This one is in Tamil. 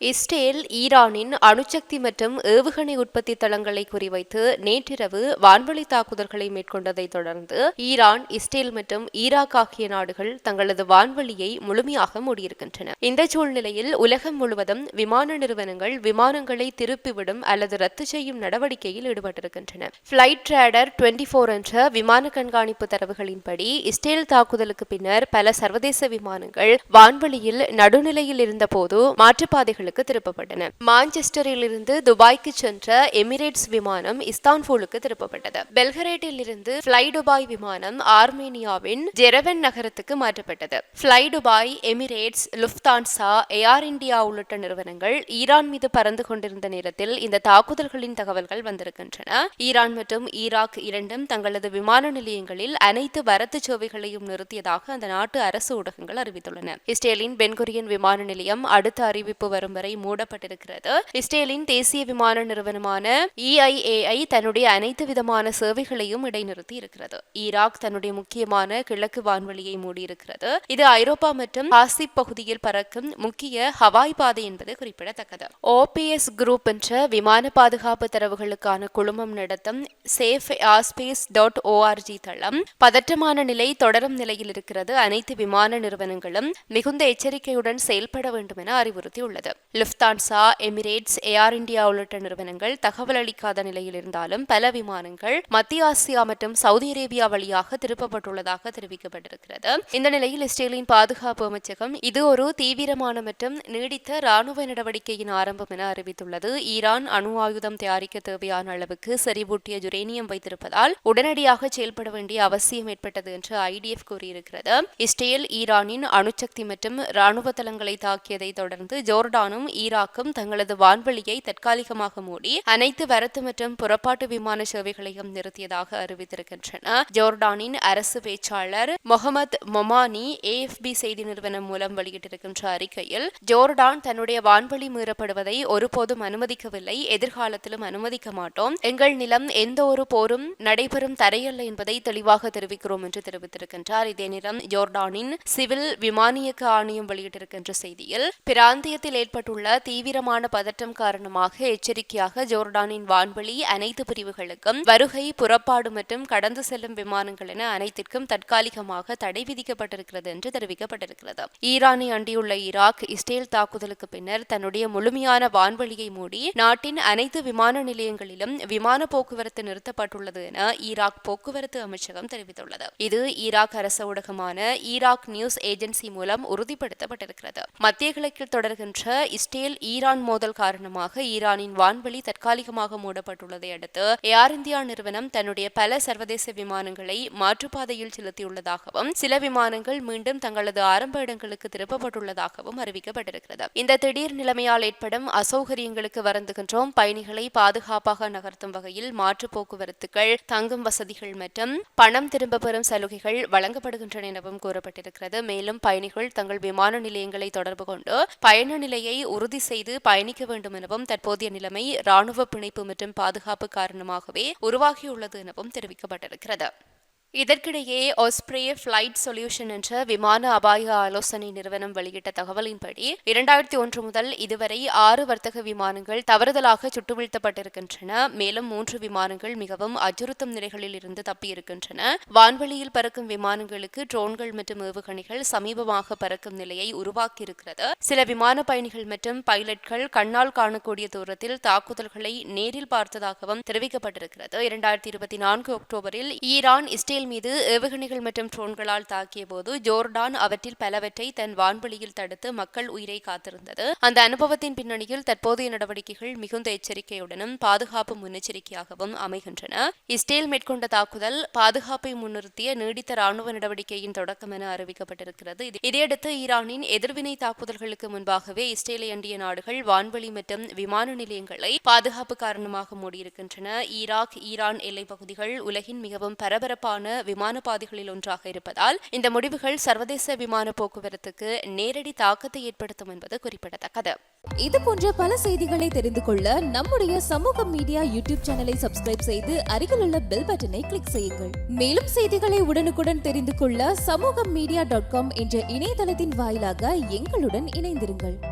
இஸ்ரேல் ஈரானின் அணுசக்தி மற்றும் ஏவுகணை உற்பத்தி தளங்களை குறிவைத்து நேற்றிரவு வான்வழி தாக்குதல்களை மேற்கொண்டதை தொடர்ந்து ஈரான் இஸ்ரேல் மற்றும் ஈராக் ஆகிய நாடுகள் தங்களது வான்வழியை முழுமையாக மூடியிருக்கின்றன. இந்த சூழ்நிலையில் உலகம் முழுவதும் விமான நிறுவனங்கள் விமானங்களை திருப்பிவிடும் அல்லது ரத்து செய்யும் நடவடிக்கையில் ஈடுபட்டிருக்கின்றன. பிளைட் ரேடர் டுவெண்டி போர் என்ற விமான கண்காணிப்பு தரவுகளின்படி இஸ்ரேல் தாக்குதலுக்கு பின்னர் பல சர்வதேச விமானங்கள் வான்வழியில் நடுநிலையில் இருந்தபோது மாற்றுப்பாதைகளுக்கு இஸ்தான்புலுக்கு திருப்பப்பட்டன. மான்செஸ்டரில் இருந்து துபாய்க்கு சென்ற எமிரேட்ஸ் விமானம் இஸ்தான்புலுக்கு திருப்பப்பட்டது. பெல்கரேட்டில் இருந்து ஃபிளை துபாய் விமானம் ஆர்மேனியாவின் ஜெரவன் நகரத்துக்கு மாற்றப்பட்டது. Fly Dubai Emirates Lufthansa Air India உள்ளிட்ட நிறுவனங்கள் ஈரான் மீது பறந்து கொண்டிருந்த நேரத்தில் இந்த தாக்குதல்களின் தகவல்கள் வந்திருக்கின்றன. ஈரான் மற்றும் ஈராக் இரண்டும் தங்களது விமான நிலையங்களில் அனைத்து வரத்து சேவைகளையும் நிறுத்தியதாக அந்த நாட்டு அரசு ஊடகங்கள் அறிவித்துள்ளன. இஸ்ரேலின் பென்கொரியன் விமான நிலையம் அடுத்த அறிவிப்பு வரும் வரை மூடப்பட்டிருக்கிறது. இஸ்ரேலின் தேசிய விமான நிறுவனமான இஐஏஐ தன்னுடைய அனைத்து விதமான சேவைகளையும் இடைநிறுத்தி இருக்கிறது. ஈராக் தன்னுடைய முக்கியமான கிழக்கு வான்வழியை மூடியிருக்கிறது. இது ஐரோப்பா மற்றும் ஆசிப் பகுதியில் பறக்கும் முக்கிய ஹவாய் பாதை என்பது குறிப்பிடத்தக்கது. ஓபிஎஸ் குரூப் என்ற விமான பாதுகாப்பு தரவுகளுக்கான குழுமம் நடத்தும் சேஃப் ஆஸ்பேஸ் டாட் ஓஆர்ஜி தளம் பதற்றமான நிலை தொடரும் நிலையில் இருக்கிறது. அனைத்து விமான நிறுவனங்களும் மிகுந்த எச்சரிக்கையுடன் செயல்பட வேண்டும் என அறிவுறுத்தியுள்ளது. லுஃப்தான்சா எமிரேட்ஸ் ஏர் இந்தியா உள்ளிட்ட நிறுவனங்கள் தகவல் அளிக்காத நிலையில் இருந்தாலும் பல விமானங்கள் மத்திய ஆசியா மற்றும் சவுதி அரேபியா வழியாக திருப்பப்பட்டுள்ளதாக தெரிவிக்கப்பட்டிருக்கிறது. இந்த நிலையில் இஸ்ரேலின் பாதுகாப்பு அமைச்சகம் இது ஒரு தீவிரமான மற்றும் நீடித்த ராணுவ நடவடிக்கையின் ஆரம்பம் என அறிவித்துள்ளது. ஈரான் அணு ஆயுதம் தயாரிக்க தேவையான அளவுக்கு செறிவூட்டிய ஜுரேனியம் வைத்திருப்பதால் உடனடியாக செயல்பட வேண்டிய அவசியம் ஏற்பட்டது என்று ஐடிஎஃப் கூறியிருக்கிறது. இஸ்ரேல் ஈரானின் அணுசக்தி மற்றும் ராணுவ தளங்களை தாக்கியதை தொடர்ந்து ஜோர்டானும் ஈராக்கும் தங்களது வான்வெளியை தற்காலிகமாக மூடி அனைத்து வரத்து மற்றும் புறப்பாட்டு விமான சேவைகளையும் நிறுத்தியதாக அறிவித்திருக்கின்றன. ஜோர்டானின் அரசு பேச்சாளர் முகமது மொமானி ஏஎஃபி செய்தி நிறுவனம் மூலம் வெளியிட்டிருக்கின்ற அறிக்கையில் ஜோர்டான் தன்னுடைய வான்வெளி மீறப்படுவதை ஒருபோதும் அனுமதிக்கவில்லை. எதிர்காலத்திலும் அனுமதிக்க மாட்டோம். எங்கள் நிலம் எந்த ஒரு போரும் நடைபெறும் தரையல்ல என்பதை தெளிவாக தெரிவிக்கிறோம் என்று தெரிவித்திருக்கின்றார். இதே நேரம் ஜோர்டானின் சிவில் விமானியக்க ஆணையம் வெளியிட்டிருக்கின்ற செய்தியில் பிராந்தியத்தில் ஏற்பட்டுள்ள தீவிரமான பதற்றம் காரணமாக எச்சரிக்கையாக ஜோர்டானின் வான்வெளி அனைத்து பிரிவுகளுக்கும் வருகை புறப்பாடு மற்றும் கடந்து செல்லும் விமானங்கள் என அனைத்திற்கும் தற்காலிகமாக தடை விதிக்கப்பட்டிருக்கிறது என்று தெரிவிக்கப்பட்டிருக்கிறது. ஈரானை அண்டியுள்ள ஈராக் இஸ்ரேல் தாக்குதலுக்கு பின்னர் தன்னுடைய முழுமையான வான்வெளியை மூடி நாட்டின் அனைத்து விமான நிலையங்களிலும் விமான போக்குவரத்து நிறுத்தப்பட்டுள்ளது என ஈராக் போக்குவரத்து அமைச்சகம் தெரிவித்துள்ளது. இது ஈராக் அரச ஊடகமான ஈராக் நியூஸ் ஏஜென்சி மூலம் உறுதிப்படுத்தப்பட்டிருக்கிறது. மத்திய கிழக்கில் தொடர்கின்ற இஸ்ரேல் ஈரான் மோதல் காரணமாக ஈரானின் வான்வெளி தற்காலிகமாக மூடப்பட்டுள்ளதை அடுத்து ஏர் இந்தியா நிறுவனம் தன்னுடைய பல சர்வதேச விமானங்களை மாற்றுப்பாதையில் செலுத்தியுள்ளதாகவும் சில விமானங்கள் மீண்டும் தங்களது ஆரம்ப இடங்களுக்கு திருப்பப்பட்டுள்ளதாகவும் அறிவிக்கப்பட்டிருக்கிறது. இந்த திடீர் நிலைமையால் ஏற்படும் அசௌகரியங்களுக்கு வருந்துகின்றோம். பயணிகளை பாதுகாப்பாக நகர்த்தும் வகையில் மாற்று போக்குவரத்துகள் தங்கும் வசதிகள் மற்றும் பணம் திரும்ப பெறும் சலுகைகள் வழங்கப்படுகின்றன எனவும் கூறப்பட்டிருக்கிறது. மேலும் பயணிகள் தங்கள் விமான நிலையங்களை தொடர்பு கொண்டு பயண நிலையை உறுதி செய்து பயணிக்க வேண்டும் எனவும் தற்போதைய நிலைமை ராணுவ பிணைப்பு மற்றும் பாதுகாப்பு காரணமாகவே உருவாகியுள்ளது எனவும் தெரிவிக்கப்பட்டிருக்கிறது. இதற்கிடையே ஆஸ்பிரே ஃப்ளைட் சொல்யூஷன் என்ற விமான அபாய ஆலோசனை நிறுவனம் வெளியிட்ட தகவலின்படி இரண்டாயிரத்தி ஒன்று முதல் இதுவரை ஆறு வர்த்தக விமானங்கள் தவறுதலாக சுட்டுவீழ்த்தப்பட்டிருக்கின்றன. மேலும் மூன்று விமானங்கள் மிகவும் அச்சுறுத்தும் நிலைகளில் இருந்து தப்பியிருக்கின்றன. வான்வெளியில் பறக்கும் விமானங்களுக்கு ட்ரோன்கள் மற்றும் ஏவுகணைகள் சமீபமாக பறக்கும் நிலையை உருவாக்கியிருக்கிறது. சில விமான பயணிகள் மற்றும் பைலட்கள் கண்ணால் காணக்கூடிய தூரத்தில் தாக்குதல்களை நேரில் பார்த்ததாகவும் தெரிவிக்கப்பட்டிருக்கிறது. இரண்டாயிரத்தி இருபத்தி நான்கு அக்டோபரில் ஈரான் இஸ்ரேல் இஸ்ரேல் மீது ஏவுகணைகள் மற்றும் ட்ரோன்களால் தாக்கிய போது ஜோர்டான் அவற்றில் பலவற்றை தன் வான்வெளியில் தடுத்து மக்கள் உயிரை காத்திருந்தது. அந்த அனுபவத்தின் பின்னணியில் தற்போதைய நடவடிக்கைகள் மிகுந்த எச்சரிக்கையுடனும் பாதுகாப்பு முன்னெச்சரிக்கையாகவும் அமைகின்றன. இஸ்ரேல் மேற்கொண்ட தாக்குதல் பாதுகாப்பை முன்னிறுத்திய நீடித்த ராணுவ நடவடிக்கையின் தொடக்கம் என அறிவிக்கப்பட்டிருக்கிறது. இதையடுத்து ஈரானின் எதிர்வினை தாக்குதல்களுக்கு முன்பாகவே இஸ்ரேலை அண்டிய நாடுகள் வான்வெளி மற்றும் விமான நிலையங்களை பாதுகாப்பு காரணமாக மூடியிருக்கின்றன. ஈராக் ஈரான் எல்லைப் பகுதிகள் உலகின் மிகவும் பரபரப்பான விமான பாதைகளில் ஒன்றாக இருப்பதால் இந்த முடிவுகள் சர்வதேச விமான போக்குவரத்துக்கு நேரடி தாக்கத்தை ஏற்படுத்தும் என்பது குறிப்பிடத்தக்கது. இது போன்ற பல செய்திகளை தெரிந்து கொள்ள நம்முடைய சமூக மீடியா யூடியூப் சேனலை சப்ஸ்கிரைப் செய்து அருகில் உள்ள பெல் பட்டனை கிளிக் செய்யுங்கள். மேலும் செய்திகளை உடனுக்குடன் தெரிந்து கொள்ள சமூக மீடியா டாட் காம் என்ற இணையதளத்தின் வாயிலாக எங்களுடன் இணைந்திருங்கள்.